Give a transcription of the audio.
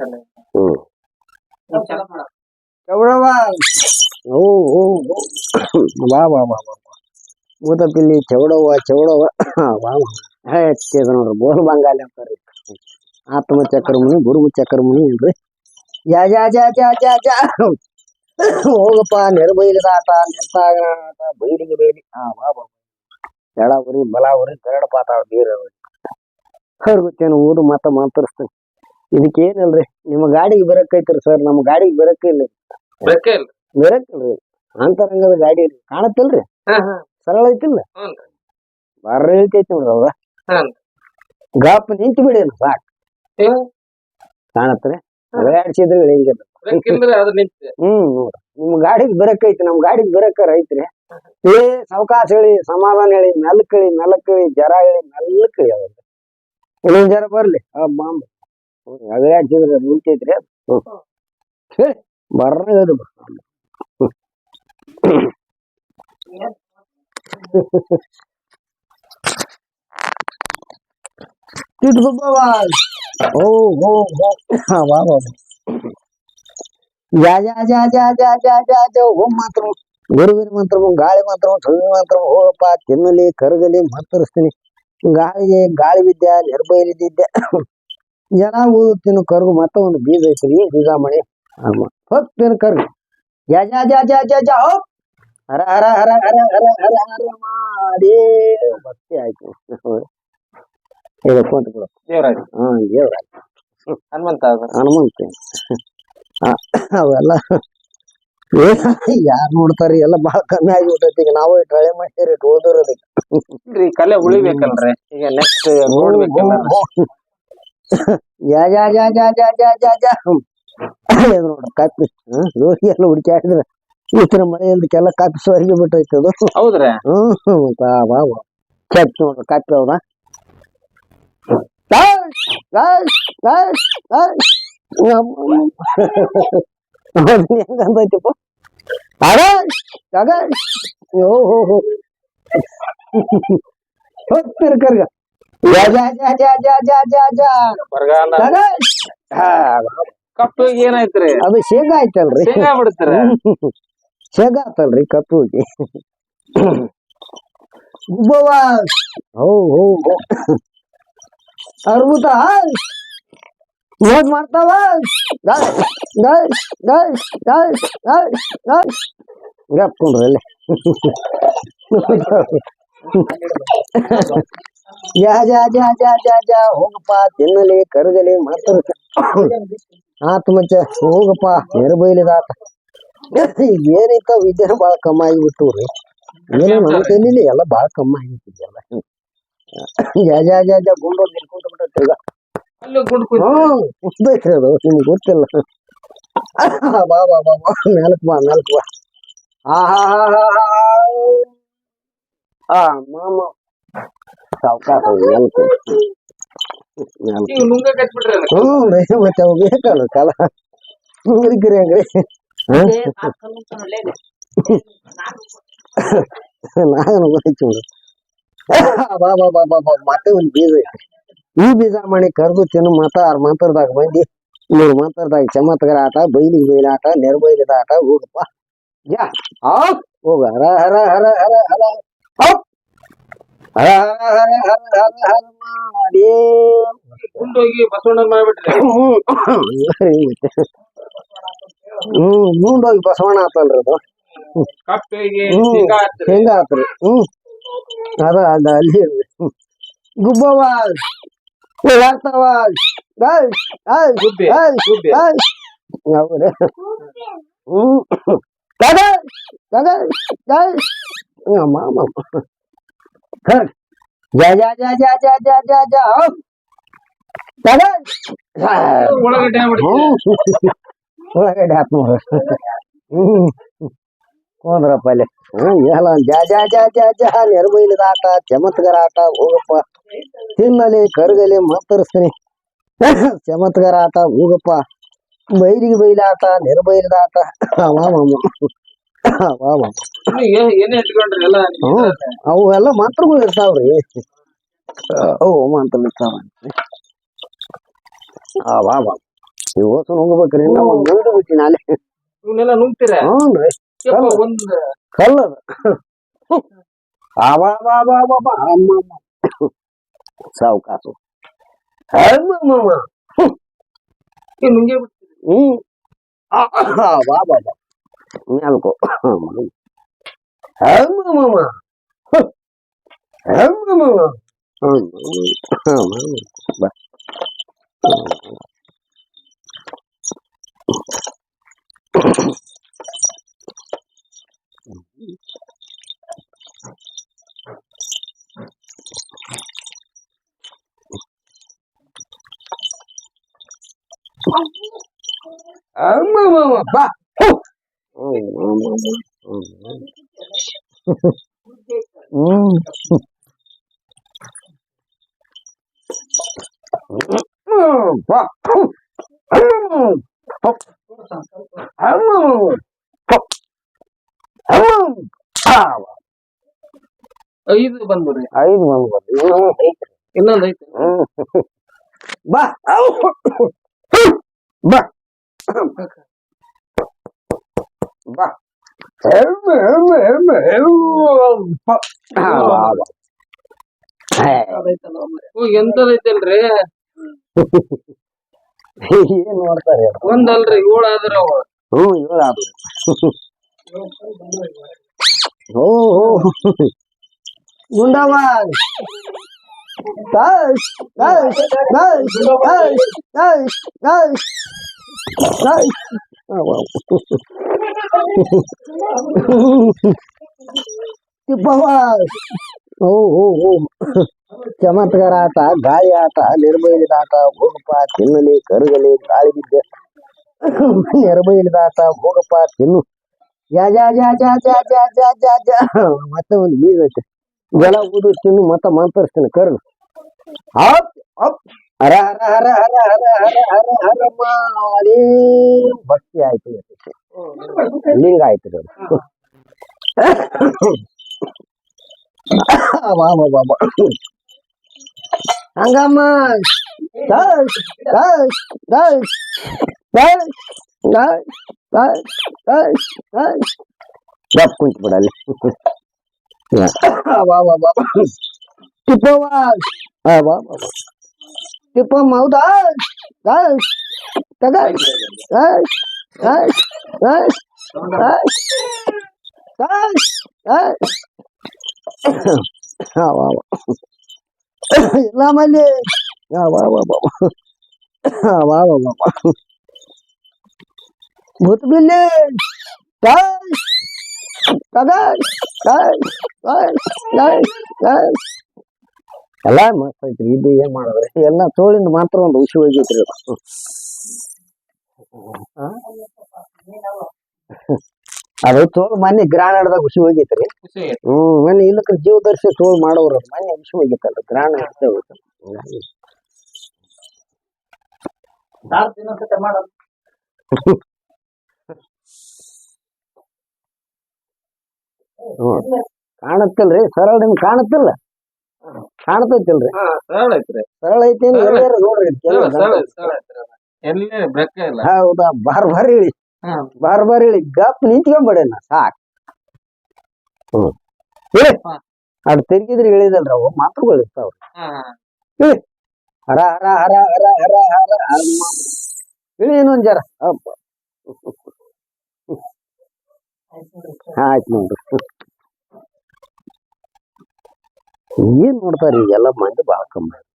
ಹ್ಮ್ ಪಿಲ್ಲಿ ಓ ಓ ಬಾ ಬಾ ಬಾ ಬಾ ಚೌಡವ್ವ ಚೌಡವ್ವ ಬಾ ನೋಡ್ರಿ ಬೋಲ್ ಬಂಗಾಲಿ ಅಂತಾರ್ರಿ ಆತ್ಮ ಚಕ್ರಮುನಿ ಗುರುಗು ಚಕ್ರಮುನಿ ಏನ್ರಿ ಯಾ ಯಾ ಜಾ ಜಾ ಜಾ ಜಾ ಹೋಗಪ್ಪ ನೆರಬೈಲಿದಾಟ ನೆಂತಾಗಾಟ ಬೈಲಿಗೆ ಬೈಲಿ ಹಾ ಬಾ ಬಾ ಎಡ ಉರಿ ಬಲ ಉರಿ ಕರಡ ಪಾತ ಬೀರ ಗೊತ್ತೇನು ಊರು ಮತ ಮಾತಾಡಿಸ್ತೇನೆ. ಇದಕ್ಕೇನಿಲ್ರಿ ನಿಮ್ಮ ಗಾಡಿಗೆ ಬರಕೈತ್ರಿ ಸರ್ ನಮ್ಮ ಗಾಡಿಗೆ ಬರಕಿಲ್ಲ ಬೇಕೇ ಇಲ್ಲ ಬರಕಿಲ್ರಿ ಅಂತರಂಗದ ಗಾಡಿ ರೀ ಕಾಣತ್ತಿಲ್ರಿ ಹಾ ಹಾ ಸರಳ ಐತಿಲ್ಲ ಹ್ಞೂನ್ರಿ. ಬರ್ರ ಐತೈತಿ ನೋಡ್ರಿ ಅವಾಗ ಹಾನ್. ಗಾಪ್ ನಿಂತು ಬಿಡಿ ಸಾಕ್ ಏ, ಕಾಣತ್ರಿ ಅಡ್ಸಿದ್ರೆ ಹಿಂಗಿಲ್ಲ ಬೇಕಿಲ್ರಿ ಅದು ನಿಂತ ಹ್ಮ್ ನೋಡ್ರಿ ನಿಮ್ ಗಾಡಿಗೆ ಬರಕೈತಿ ನಮ್ ಗಾಡಿಗೆ ಬರಕ ಐತ್ರಿ ಏ ಸಾವಕಾಶ ಹೇಳಿ ಸಮಾಧಾನ ಹೇಳಿ ಮೆಲ್ಕ್ ಹೇಳಿ ಮೆಲ್ಕ್ ಹೇಳಿ ಜರ ಹೇಳಿ ಮೆಲ್ಕ್ ಹೇಳಿ ಅವಾಗ ಇನ್ನೊಂದ್ ಜರ ಬರ್ಲಿ ಬಾಂಬ್ ಅದೇ ಹಚ್ಚಿದ್ರೆ ನಿಂತೈತ್ರಿ ಅದು ಹ್ಮ್. ಹೇಳಿ ಬರ್ರ ಅದು ಇಟ್ಕೊಬ್ಬವ ಓ ಹೋ ಹೋ ಹಾ, ವಾ ವಾ ಜಾ ಜಾ ಜಾ ಜಾ ಜಾ ಜಾ ಜಾ ಜಾ ಓಂ ಮಾತ್ರ ಗುರುವಿನ ಮಂತ್ರ ಗಾಳಿ ಮಂತ್ರ ಸುಳ್ಳು ಮಂತ್ರ ಹೋಗಪ್ಪ ತಿನ್ನಲಿ ಕರಗಲಿ ಮಂತರಿಸ್ತೀನಿ ಗಾಳಿಗೆ ಗಾಳಿ ವಿದ್ಯೆ ನಿರ್ಭಯಲಿದ್ದೆ ಜನ ತಿನ್ನು ಕರ್ಗು ಮತ್ತೆ ಒಂದು ಬೀಜ ಐತ್ರಿ ಬೀಜ ಮಣಿ. ತಿನ್ನು ಕರ್ಗು. ಜಾ ಜಾ ಜಾ ಜಾ ಜಾ ಜಾ ಹೋಪ್ ಹರ ಹರ ಹರ ಹರ ಹರ ಹರ ಹರ ಮಾಡಿ. ಭಕ್ತಿ ಆಯ್ತು. ಇದು ಕುಂತ ಬಿಡು ದೇವರಾಜ್. ಹಾ ದೇವ್ರ ಹನುಮಂತ. ಹನುಮಂತ. ಆ, ಅವೆಲ್ಲ. ಯಾರು ನೋಡ್ತಾರಿ? ಎಲ್ಲ ಬಹಳ ಕಮ್ಮಿ ಆಗಿಬಿಟ್ಟೈತಿ. ಈಗ ನಾವು ಟ್ರೈ ಮಾಡ್ತೀರಿ ಓದಿರೋದಕ್ಕೆ ಕಲೆ ಉಳಿಬೇಕಲ್ರಿ. ಈಗ ನೆಕ್ಸ್ಟ್ ನೋಡ್ಬೇಕಲ್ಲ. ನೋಡ ಕಾಪಿ ರೋಗಿ ಎಲ್ಲ ಹುಡುಕಾಡಿದ್ರ ಈ ತರ ಮಳೆಯಿಂದಕ್ಕೆಲ್ಲ ಕಾಪಿ ಸ್ವರ್ಗೆ ಬಿಟ್ಟೈತದು ಹೌದ್ರಿ ಹ್ಮ್ ಕಾಪಿ ನೋಡ್ರಿ ಕಾಪಿ ಅವನ ಹೆಂಗಂದೈತಿಪ್ಪ ಹೋಗ್ತಿರ್ಕರ್ಗ ಕಪ್ಪು ಏನಾಯ್ತ್ರಿ? ಅದು ಶೇಂಗ ಆಯ್ತಲ್ರಿ. ಶೇಂಗ ಬಿಡ್ತಾರ? ಶೇಂಗ ಆತಲ್ರಿ ಕಪ್ಪುಗೆ. ಗುಬ್ಬವ್ವ ಹೋ ಹೋ. ಅರ್ಬುತ ಮೋದ್ ಮಾಡ್ತಾವ? ಗಪ್ಕೊಂಡ್ರಲ್ಲ ಜಾ ಜಾ ಜಾ ಜಾ ಜಾ ಜಾ ಹೋಗಪ್ಪ ತಿನ್ನಲಿ ಕರಗಲಿ ಮಾತ್ರ ಆತ್ಮಚ ಹೋಗಪ್ಪ ನೆರಬೈಲಿದಾತ ಏನೈತ ವಿದ್ಯೆ ಬಾಳ ಕಮ್ಮಿ ಆಗಿಬಿಟ್ಟು ರೀ ಏನೋ ನಮ್ಮ ಕೈಲಿ ಎಲ್ಲ ಬಾಳ ಕಮ್ಮಿ ಆಗಿಬಿಟ್ಟಿದೆಲ್ಲ ಜಾ ಜಾ ಜಾ ಜಾ ಗುಂಡು ನಿಲ್ಕೊಂತ ಬಿಟ್ಟೈತಿ ಈಗ. ಕುಸ್ದೈತ್ರಿ ಅದು ನಿಮ್ಗೆ ಗೊತ್ತಿಲ್ಲ. ಬಾ ಬಾ ಬಾ ಬಾ ನಾಲ್ಕು ಬಾ ನಾಲ್ಕು ಬಾ. ಹಾ ಹಾ ಹಾ ಮಾಮ. ಸಾವ್ಕಾಸ ನಾಲ್ಕು ನಾಲ್ಕು ಈಗ ನುಂಗ ಕಟ್ಬಿಟ್ರಿ ಅದಕ್ಕೆ. ಹ್ಞೂ ರೀ ಮತ್ತೆ ಅವು ಬೇಕಲ್ಲ ಕಾಲ ಹುಡುಗಿರಿ ಹಂಗ್ರಿ ನಾನು ಗೊತ್ತಾಯ್ತು ಬಾ ಬಾ ಬಾ ಬಾ ಬಾ ಮತ್ತೆ ಒಂದು ಬೀಜ ಐತಿ ಈ ಬೀಜ ಮಣಿ ಕರ್ದು ತಿನ್ನು ಮತ ಆರ್ ಮಂತ್ರದಾಗ ಬಂದಿ ಮೂರು ಮಂತ್ರದಾಗ ಚಮತ್ಕಾರ ಆಟ ಬೈಲಿಗೆ ಬೈಲ ಆಟ ನೆರಬೈಲಿದ ಆಟ ಹೋಗಪ್ಪ ಯಾ ಆಪ್ ಹೋಗ ಹರ ಹರ ಹರ ಹರ ಹರ ಆಪ್ ಮೂಂಡೋಗಿ ಬಸವಣ್ಣ ಆತಲ್ರದು ಹೆಂಗ ಆತ್ರಿ ಹ್ಮ್ ಅದ ಅದ ಅಲ್ಲಿ ಗುಬ್ಬವ ಉಳಾಡ್ತಾವ ಅವ್ರೆ ಹ್ಮ್ ಕದ ಕದ ಅಮ್ಮ ಅಮ್ಮ जा जा जा जा जा जा जा जा हो दादा कोण रा पहिले याला जा जा जा जा जा निर्मईल दाटा चमत्कार आता उगपा तिन्नले करगले गेले म्हातरसने चमत्कार आता उगपा बैरी बैल आता निर्बैल दाटा मामा ಅವು ಎಲ್ಲ ಮಾತ್ರಗಳು ಇರ್ತಾವ್ರಿ ಅವು ಮಾತ್ರ ಇರ್ತಾವ ವಾ ವಾ ಇವು ಹೊಸ ನುಂಗ್ಬೇಕ್ರಿ ನಾವು ನುಂಗ್ಬಿಟ್ಟಿ ನಾಳೆ ಇವನ್ನೆಲ್ಲ ನುಂಗ್ತೀರ ಹ್ಞೂನ್ರಿ ಒಂದು ಕಲ್ಲ ಆ ವಾ ವಾ ವಾ ವಾ ವಾ ಅಮ್ಮ ಅಮ್ಮ ಸಾವುಕಾಸು ಅಮ್ಮ ಅಮ್ಮ ಅಮ್ಮ ಹ್ಞೂ ವಾ ವಾ ವಾ ஞாபகம் ஆமா ஆமா பா ಬಾ ಹ್ಮ್ ಬಾ ಐದು ಬಂದ್ಬಿಡ್ರಿ ಐದು ಬಂದ್ಬರ್ರಿ ಇನ್ನೊಂದ್ ಐತಿ ಬಾ ಬಾ ಎಂತದೈತಲ್ರಿ ಏನ್ ನೋಡ್ತಾರೆ ಒಂದಲ್ರಿ ಏಳು ಆದ್ರ ಹ್ಞೂ ಇವಾಗ ಅದು ಓ ಗುಂಡವ guys guys guys guys guys guys ते हो हो हो. चमत्कार आता गाळी आता निर्मयी दाता भोगपा चिन्हले करगले गाळी विद्या निर्मयी दाता भोगपा चिन्ह. या जा जा जा जा जा जा जा जा मत म्हणजे मी जाते. मला उदू चिन्ह मत म्हणतोस कर अप अप ಹರ ಹರ ಹರ ಹರ ಹರ ಹರ ಹರ ಹರ ಮಾರಿ ಭಕ್ತಿ ಆಯ್ತು ಲಿಂಗ ಆಯ್ತು ರೀ ಅದು. ವಾ ವಾ ವಾ ವಾ. ಹಂಗಮ್ಮ guys guys guys guys guys guys guys guys ಗಪ್ ಕುಂತು ಬಿಡಲ್ಲಿ ವಾ ವಾ ವಾ ಟಿಪ್ಪವ್ವ ಆ, ವಾ ವಾ ವಾ. Tipo, tá, dá. Dá. tá, tá, Dá. Dá. Dá. Dá. Dá. Dá. tá, tá, tá, tá, tá, tá, tá, tá, tá, tá, tá, tá, tá, tá, tá, tá, tá, ಎಲ್ಲ ಮಸ್ತ್ ಐತ್ರಿ ಇದು ಏನ್ ಮಾಡೋದ್ರಿ? ಎಲ್ಲ ತೋಳಿಂದ ಮಾತ್ರ ಒಂದು ಹುಸಿ ಹೋಗೈತ್ರಿ ಅದು. ತೋಳು ಮನೆ ಗ್ರಾನಾಡದಾಗ ಹುಸಿ ಹೋಗೈತ್ರಿ ಹ್ಮ್ ಮನೆ ಇಲ್ಲಕ್ಕ ಜೀವದರ್ಶಿ ತೋಳು ಮಾಡೋರು ಮನೆ ಹುಷಿ ಹೋಗಿತ್ತಲ್ಲ ಗ್ರಾಂಡ್ ಹಿಡ್ತೇ ಹೋಗ್ತದೆ ಕಾಣತ್ತಲ್ರಿ ಸರಳ ನಿಮ್ಗೆ ಕಾಣತ್ತಲ್ಲ? ಕಾಣ್ತೈತಿಲ್ರಿ ಸರಳ ಐತ್ರಿ ಸರಳ ಐತೇನು ನೋಡ್ರಿ. ಎಲ್ಲಿ ಇಲ್ಲ ಹೌದಾ ಬಾರ್ ಬಾರ್ ಹೇಳಿ ಹಾ ಬಾರ್ ಬಾರ್ ಹೇಳಿ ಗಪ್ ನಿಂತ್ಕೊಂಡ್ಬಿಡೇನ ಸಾಕ್ ಹ್ಮ್ ಹೇಳಿ ಅದು ತಿರ್ಗಿದ್ರೆ ಹೇಳಿದಲ್ರ ಅವು ಮಾತುಗಳು ಇರ್ತಾವ ಹಾ ಹರ ಹರ ಹರ ಹರ ಹರ ಹರ ಹರ ಹೇಳಿ ಇನ್ನೊಂದ್ ಜರ ಅಪ್ಪ ಆಯ್ತು ನೋಡ್ರಿ ಏನ್ ನೋಡ್ತಾರ ಈಗೆಲ್ಲ ಮಂದಿ ಬಾಳ ಕಮ್ಮಿ